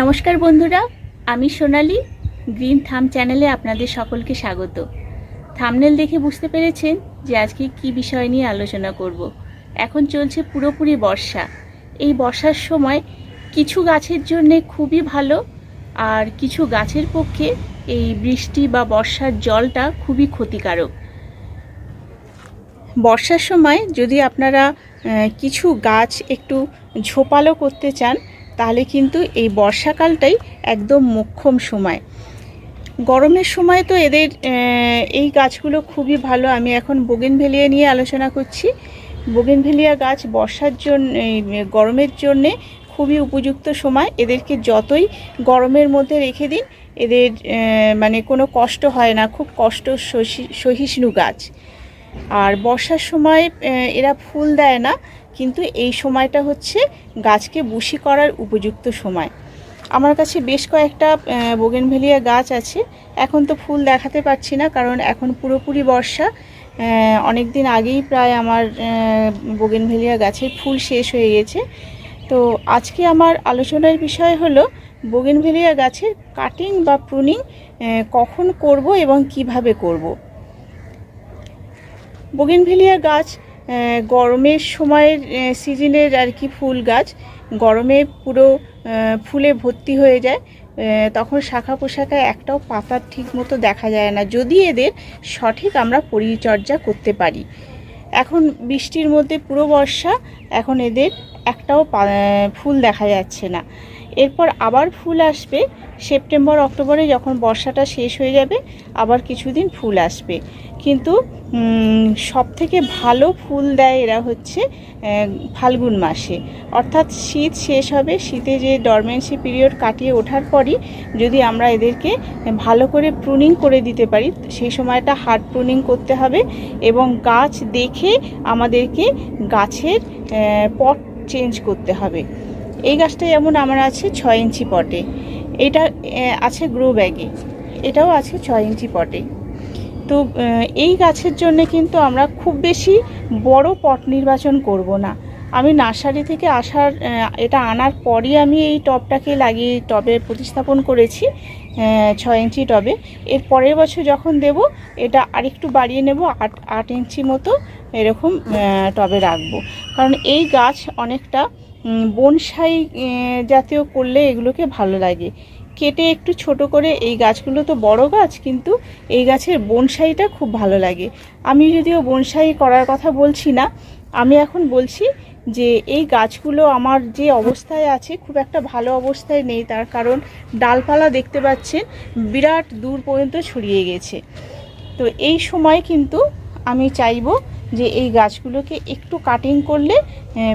নমস্কার বন্ধুরা, আমি সোনালি, গ্রিন থাম চ্যানেলে আপনাদের সকলকে স্বাগত। থামনেল দেখে বুঝতে পেরেছেন যে আজকে কি বিষয় নিয়ে আলোচনা করব। এখন চলছে পুরোপুরি বর্ষা। এই বর্ষার সময় কিছু গাছের জন্যে খুবই ভালো আর কিছু গাছের পক্ষে এই বৃষ্টি বা বর্ষার জলটা খুবই ক্ষতিকারক। বর্ষার সময় যদি আপনারা কিছু গাছ একটু ঝোপালো করতে চান তাহলে কিন্তু এই বর্ষাকালটাই একদম মোক্ষম সময়। গরমের সময় তো এদের এই গাছগুলো খুবই ভালো। আমি এখন বোগেনভেলিয়া নিয়ে আলোচনা করছি। বোগেনভেলিয়া গাছ বর্ষার জন্য গরমের জন্যে খুবই উপযুক্ত সময়। এদেরকে যতই গরমের মধ্যে রেখে দিন, এদের মানে কোনো কষ্ট হয় না। খুব কষ্ট সহি- সহিষ্ণু গাছ। আর বর্ষার সময় এরা ফুল দেয় না। কিন্তু এই সময়টা হচ্ছে গাছকে বুশি করার উপযুক্ত সময়। আমার কাছে বেশ কয়েকটা বোগেনভেলিয়া গাছ আছে। এখন তো ফুল দেখাতে পারছি না, কারণ এখন পুরোপুরি বর্ষা। অনেক দিন আগেই প্রায় আমার বোগেনভেলিয়া গাছের ফুল শেষ হয়ে গেছে। তো আজকে আমার আলোচনার বিষয় হলো বোগেনভেলিয়া গাছের কাটিং বা প্রুনিং কখন করব এবং কীভাবে করব। বোগেনভেলিয়া গাছ গরমের সময়ের সিজনের আর কি ফুল গাছ, গরমে পুরো ফুলে ভর্তি হয়ে যায় তখন শাখা পোশাখায় একটাও পাতা ঠিক মতো দেখা যায় না। যদি এদের সঠিক আমরা পরিচর্যা করতে পারি। এখন বৃষ্টির মধ্যে পুরো বর্ষা, এখন এদের একটাও ফুল দেখা যাচ্ছে না। এরপর আবার ফুল আসবে। সেপ্টেম্বর, অক্টোবরে যখন বর্ষাটা শেষ হয়ে যাবে, আবার কিছুদিন ফুল আসবে। কিন্তু সব থেকে ভালো ফুল দেয় এরা হচ্ছে ফাল্গুন মাসে। অর্থাৎ শীত শেষ হবে, শীতে যে ডরমেন্সি পিরিয়ড কাটিয়ে ওঠার পরই যদি আমরা এদেরকে ভালো করে প্রুনিং করে দিতে পারি, সেই সময়টা হার্ড প্রুনিং করতে হবে এবং গাছ দেখে আমাদেরকে গাছের পট চেঞ্জ করতে হবে। এই গাছটা যেমন আমার আছে ছয় ইঞ্চি পটে। এটা আছে গ্রো ব্যাগে। এটাও আছে ছয় ইঞ্চি পটে। তো এই গাছের জন্য কিন্তু আমরা খুব বেশি বড় পট নির্বাচন করব না। আমি নার্সারি থেকে আসার এটা আনার পরই আমি এই টবটাকে লাগিয়ে টবে প্রতিস্থাপন করেছি ছয় ইঞ্চি টবে। এর পরের বছর যখন দেব, এটা আরেকটু বাড়িয়ে নেব, আট আট ইঞ্চি মতো এরকম টবে রাখব। কারণ এই গাছ অনেকটা বনসাই জাতীয় করলে এগুলোকে ভালো লাগে। কেটে একটু ছোট করে এই গাছগুলো তো বড় গাছ, কিন্তু এই গাছের বনসাইটা খুব ভালো লাগে। আমি যদিও বনসাই করার কথা বলছি না, আমি এখন বলছি যে এই গাছগুলো আমার যে অবস্থায় আছে খুব একটা ভালো অবস্থায় নেই, তার কারণ ডালপালা দেখতে পাচ্ছেন বিরাট দূর পর্যন্ত ছড়িয়ে গেছে। তো এই সময় কিন্তু আমি চাইব যে এই গাছগুলোকে একটু কাটিং করলে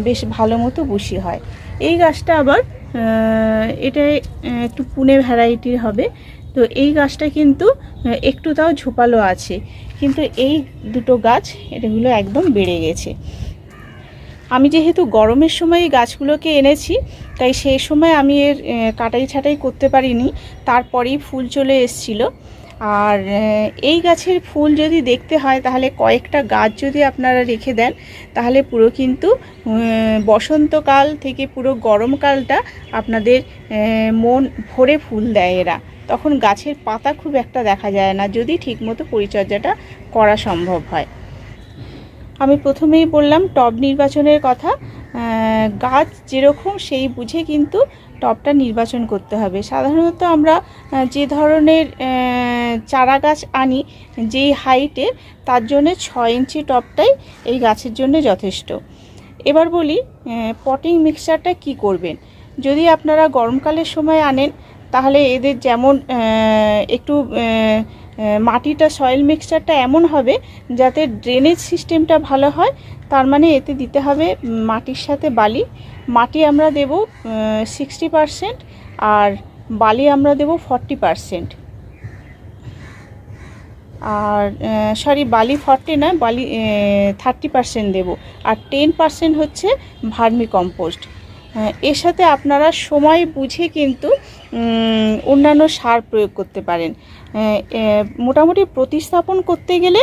বেশ ভালো মতো বুশি হয়। এই গাছটা আবার এটা একটু পুনে ভ্যারাইটির হবে। তো এই গাছটা কিন্তু একটু তাও ঝোপালো আছে। কিন্তু এই দুটো গাছ এটাগুলো একদম বেড়ে গেছে। আমি যেহেতু গরমের সময় এই গাছগুলোকে এনেছি, তাই সেই সময় আমি এর কাটাই ছাটাই করতে পারিনি। তারপরেই ফুল চলে এসছিল। আর এই গাছের ফুল যদি দেখতে হয়, তাহলে কয়েকটা গাছ যদি আপনারা রেখে দেন, তাহলে পুরো কিন্তু বসন্তকাল থেকে পুরো গরমকালটা আপনাদের মন ভরে ফুল দেয় এরা। তখন গাছের পাতা খুব একটা দেখা যায় না, যদি ঠিকমতো পরিচর্যাটা করা সম্ভব হয়। আমি প্রথমেই বললাম, টব নির্বাচনের কথা গাছ যেরকম সেই বুঝে কিন্তু টবটা নির্বাচন করতে হবে। সাধারণত আমরা যে ধরনের চারা গাছ আনি, যেই হাইটে তার জন্যে ছয় ইঞ্চি টবটাই এই গাছের জন্য যথেষ্ট। এবার বলি পটিং মিক্সচারটা কি করবেন? যদি আপনারা গরমকালের সময় আনেন, তাহলে এদের যেমন একটু মাটিটা সয়েল মিক্সচারটা এমন হবে যাতে ড্রেনেজ সিস্টেমটা ভালো হয়, তার মানে এতে দিতে হবে মাটির সাথে বালি মাটি আমরা দেব সিক্সটি পারসেন্ট আর বালি আমরা দেব ফর্টি পারসেন্ট আর সরি বালি ফর্টি না, বালি থার্টি পারসেন্ট দেবো। আর টেন পারসেন্ট হচ্ছে ভার্মি কম্পোস্ট এর সাথে আপনারা সময় বুঝে কিন্তু অন্যান্য সার প্রয়োগ করতে পারেন। মোটামুটি প্রতিস্থাপন করতে গেলে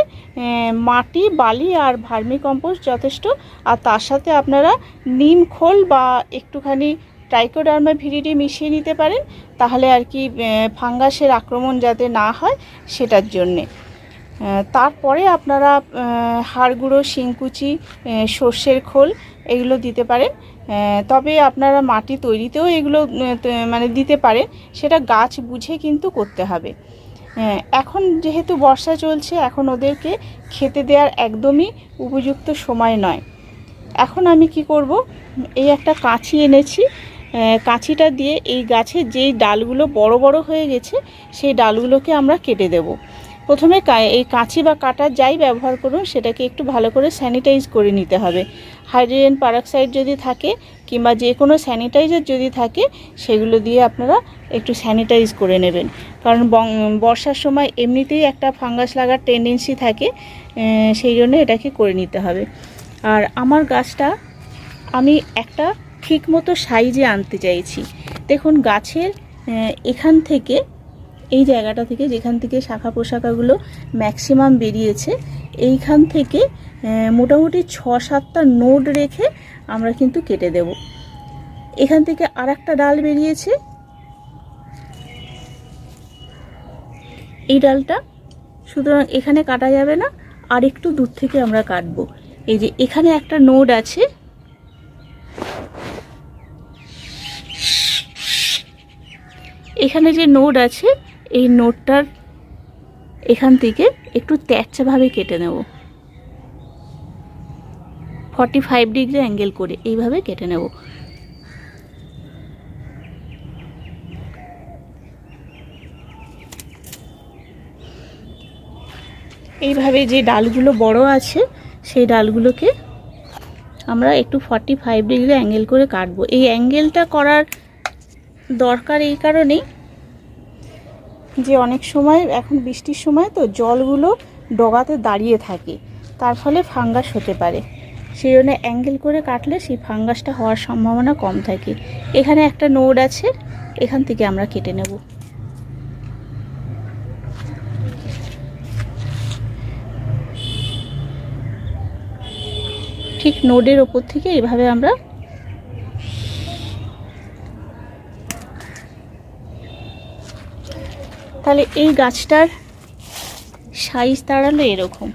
মাটি, বালি আর ভার্মি কম্পোস্ট যথেষ্ট। আর তার সাথে আপনারা নিম খোল বা একটুখানি ট্রাইকোডার্মা ভিরিডি মিশিয়ে নিতে পারেন। তাহলে আর কি ফাঙ্গাসের আক্রমণ যাতে না হয়, সেটার জন্যে। তারপরে আপনারা আহ, হাড় গুঁড়ো শিংকুচি সর্ষের খোল এগুলো দিতে পারেন। তবে আপনারা মাটি তৈরিতেও এগুলো মানে দিতে পারেন। সেটা গাছ বুঝে কিন্তু করতে হবে। আহ, এখন যেহেতু বর্ষা চলছে এখন ওদেরকে খেতে দেওয়ার একদমই উপযুক্ত সময় নয়। এখন আমি কি করব? এই একটা কাঁচি এনেছি। কাঁচিটা দিয়ে এই গাছের যেই ডালগুলো বড় বড় হয়ে গেছে সেই ডালগুলোকে আমরা কেটে দেব। প্রথমে এই কাঁচি বা কাটার যাই ব্যবহার করুন, সেটাকে একটু ভালো করে স্যানিটাইজ করে নিতে হবে। হাইড্রোজেন পারক্সাইড যদি থাকে কিংবা যে কোনো স্যানিটাইজার যদি থাকে, সেগুলো দিয়ে আপনারা একটু স্যানিটাইজ করে নেবেন। কারণ বর্ষার সময় এমনিতেই একটা ফাঙ্গাস লাগার টেন্ডেন্সি থাকে সেই জন্য এটাকে করে নিতে হবে। আর আমার গাছটা, আমি একটা ঠিক মতো সাইজে আনতে চাইছি। দেখুন, গাছের এখান থেকে এই জায়গাটা থেকে যেখান থেকে শাখা পোশাকাগুলো ম্যাক্সিমাম বেরিয়েছে, এইখান থেকে মোটামুটি ছ সাতটা নোড রেখে আমরা কিন্তু কেটে দেব। এখান থেকে আর একটা ডাল বেরিয়েছে। এই ডালটা সুতরাং এখানে কাটা যাবে না, আর একটু দূর থেকে আমরা কাটবো। এই যে এখানে একটা নোড আছে। এখানে যে নোড আছে এই নোটটার এখান থেকে একটু ত্যাচাভাবে কেটে নেব। ফর্টি ফাইভ ডিগ্রি অ্যাঙ্গেল করে এইভাবে কেটে নেব। এইভাবে যে ডালগুলো বড় আছে, সেই ডালগুলোকে আমরা একটু ফর্টি ফাইভ ডিগ্রি অ্যাঙ্গেল করে কাটবো। এই অ্যাঙ্গেলটা করার দরকার এই কারণেই যে অনেক সময় এখন বৃষ্টির সময় তো জলগুলো ডগাতে দাঁড়িয়ে থাকে, তার ফলে ফাঙ্গাস হতে পারে। সেই জন্য অ্যাঙ্গেল করে কাটলে সেই ফাঙ্গাসটা হওয়ার সম্ভাবনা কম থাকে। এখানে একটা নোড আছে, এখান থেকে আমরা কেটে নেব। ঠিক নোডের ওপর থেকে এভাবে আমরা তাহলে এই গাছটার সাইজ দাঁড়াল এরকম।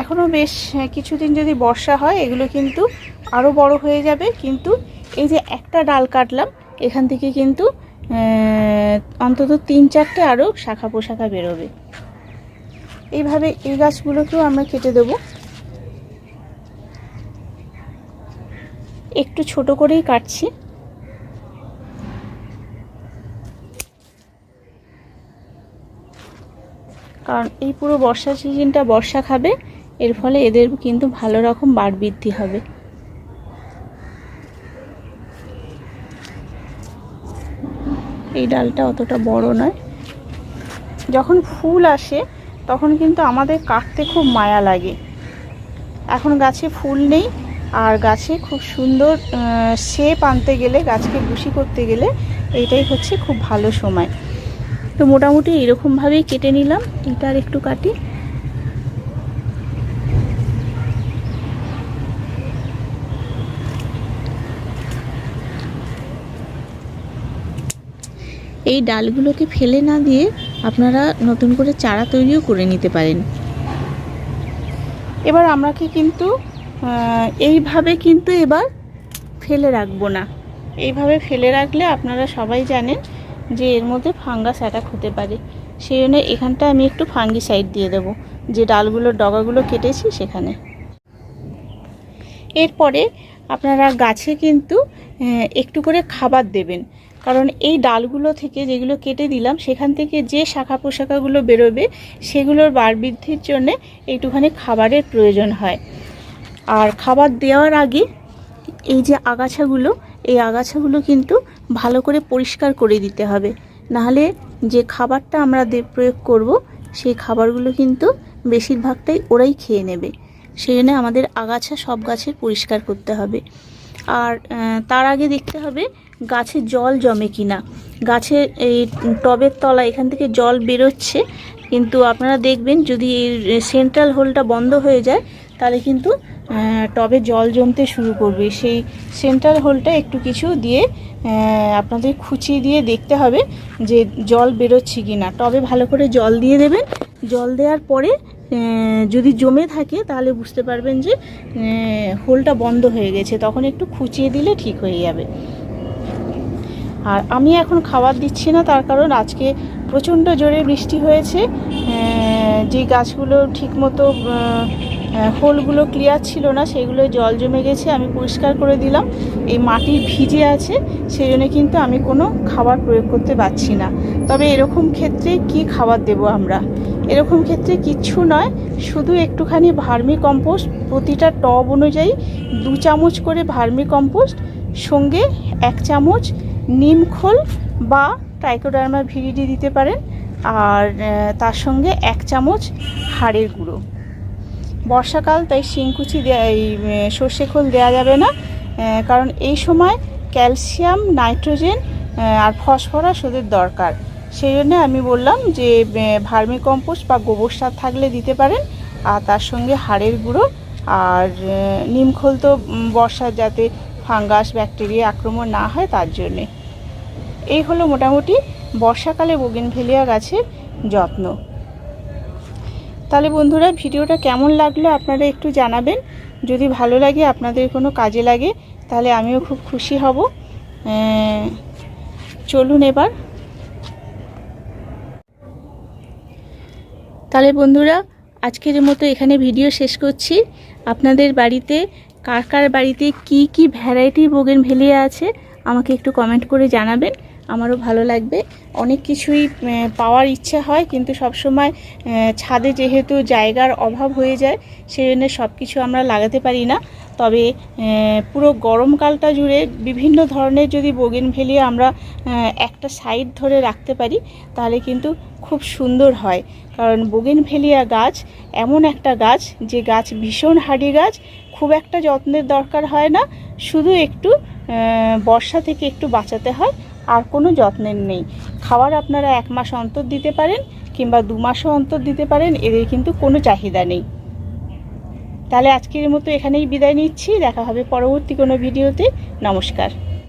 এখনও বেশ আহ, কিছুদিন যদি বর্ষা হয় এগুলো কিন্তু আরও বড় হয়ে যাবে। কিন্তু এই যে একটা ডাল কাটলাম এখান থেকে কিন্তু অন্তত তিন চারটে আরও শাখা পোশাখা বেরোবে। এইভাবে এই গাছগুলোকেও আমরা কেটে দেবো। একটু ছোট করেই কাটছি। কারণ এই পুরো বর্ষা সিজনটা বর্ষা খাবে, এর ফলে এদের কিন্তু ভালো রকম বাড় বৃদ্ধি হবে। এই ডালটা অতটা বড় নয়। যখন ফুল আসে, তখন কিন্তু আমাদের কাটতে খুব মায়া লাগে। এখন গাছে ফুল নেই, আর গাছে খুব সুন্দর শেপ আনতে গেলে, গাছকে বুশি করতে গেলে এইটাই হচ্ছে খুব ভালো সময়। তো মোটামুটি এরকমভাবেই কেটে নিলাম। এটা আর একটু কাটি। এই ডালগুলোকে ফেলে না দিয়ে আপনারা নতুন করে চারা তৈরিও করে নিতে পারেন। এবার আমাকে কিন্তু এইভাবে কিন্তু এবার ফেলে রাখব না। এইভাবে ফেলে রাখলে আপনারা সবাই জানেন যে এর মধ্যে ফাঙ্গাস অ্যাটাক হতে পারে। সেই জন্য এখানটা আমি একটু ফাঙ্গি সাইড দিয়ে দেবো। যে ডালগুলোর ডগাগুলো কেটেছি সেখানে। এরপরে আপনারা গাছে কিন্তু একটু করে খাবার দেবেন। কারণ এই ডালগুলো থেকে যেগুলো কেটে দিলাম, সেখান থেকে যে শাখা পোশাকাগুলো বেরোবে, সেগুলোর বার বৃদ্ধির জন্যে একটুখানি খাবারের প্রয়োজন হয়। আর খাবার দেওয়ার আগে এই যে আগাছাগুলো, এই আগাছাগুলো কিন্তু ভালো করে পরিষ্কার করে দিতে হবে। নাহলে যে খাবারটা আমরা প্রয়োগ করব, সেই খাবারগুলো কিন্তু বেশিরভাগটাই ওরাই খেয়ে নেবে। সেই জন্য আমাদের আগাছা সব গাছের পরিষ্কার করতে হবে। আর তার আগে দেখতে হবে গাছে জল জমে কিনা। গাছের এই টবের তলা এখান থেকে জল বেরোচ্ছে, কিন্তু আপনারা দেখবেন যদি এই সেন্ট্রাল হোলটা বন্ধ হয়ে যায়, তাহলে কিন্তু টবে জল জমতে শুরু করবে। সেই সেন্টার হোলটা একটু কিছু দিয়ে আপনাদের খুঁচিয়ে দিয়ে দেখতে হবে যে জল বেরোচ্ছে কি না টবে ভালো করে জল দিয়ে দেবেন। জল দেওয়ার পরে যদি জমে থাকে তাহলে বুঝতে পারবেন যে হোলটা বন্ধ হয়ে গেছে। তখন একটু খুঁচিয়ে দিলে ঠিক হয়ে যাবে। আর আমি এখন খাবার দিচ্ছি না, তার কারণ আজকে প্রচণ্ড জোরে বৃষ্টি হয়েছে। যে গাছগুলো ঠিকমতো হোলগুলো ক্লিয়ার ছিল না সেগুলো জল জমে গেছে, আমি পরিষ্কার করে দিলাম। এই মাটি ভিজে আছে সেই জন্য কিন্তু আমি কোনো খাবার প্রয়োগ করতে পারছি না। তবে এরকম ক্ষেত্রে কি খাবার দেব আমরা? এরকম ক্ষেত্রে কিচ্ছু নয়, শুধু একটুখানি ভার্মি কম্পোস্ট, প্রতিটা টব অনুযায়ী দু চামচ করে ভার্মি কম্পোস্ট, সঙ্গে এক চামচ নিম খোল বা ট্রাইকোডার্মা ভিরিডি দিতে পারেন, আর তার সঙ্গে এক চামচ হাড়ের গুঁড়ো। বর্ষাকাল, তাই শিংকুচি দেয়া, এই সর্ষে খোল দেওয়া যাবে না। কারণ এই সময় ক্যালসিয়াম, নাইট্রোজেন আর ফসফরাস ওদের দরকার। সেই জন্য আমি বললাম যে ভার্মি কম্পোস্ট বা গোবর সার থাকলে দিতে পারেন, আর তার সঙ্গে হাড়ের গুঁড়ো, আর নিমখোল তো বর্ষার যাতে ফাঙ্গাস, ব্যাকটেরিয়া আক্রমণ না হয় তার জন্যে। এই হলো মোটামুটি বর্ষাকালে বোগেনভেলিয়া গাছের যত্ন। তাহলে বন্ধুরা ভিডিওটা কেমন লাগল আপনারা একটু জানাবেন। যদি ভালো লাগে, আপনাদের কোনো কাজে লাগে, তাহলে আমিও খুব খুশি হব। চলুন এবার। তাহলে বন্ধুরা, আজকের মতো এখানে ভিডিও শেষ করছি। আপনাদের বাড়িতে, কার কার বাড়িতে কি কি ভ্যারাইটি বোগেন ভেলিয়া আছে, আমাকে একটু কমেন্ট করে জানাবেন। আমারও ভালো লাগবে। অনেক কিছুই পাওয়ার ইচ্ছা হয়, কিন্তু সবসময় ছাদে যেহেতু জায়গার অভাব হয়ে যায় সেই জন্য সব কিছু আমরা লাগাতে পারি না। তবে পুরো গরমকালটা জুড়ে বিভিন্ন ধরনের যদি বোগেনভেলিয়া আমরা একটা সাইড ধরে রাখতে পারি, তাহলে কিন্তু খুব সুন্দর হয়। কারণ বোগেনভেলিয়া গাছ এমন একটা গাছ, যে গাছ ভীষণ হাড়ি গাছ, খুব একটা যত্নের দরকার হয় না। শুধু একটু বর্ষা থেকে একটু বাঁচাতে হয় আর কোনো যত্নের নেই। খাবার আপনারা এক মাস অন্তর দিতে পারেন কিংবা দু মাসও অন্তর দিতে পারেন, এদের কিন্তু কোনো চাহিদা নেই। তাহলে আজকের মতো এখানেই বিদায় নিচ্ছি। দেখা হবে পরবর্তী কোনো ভিডিওতে। নমস্কার।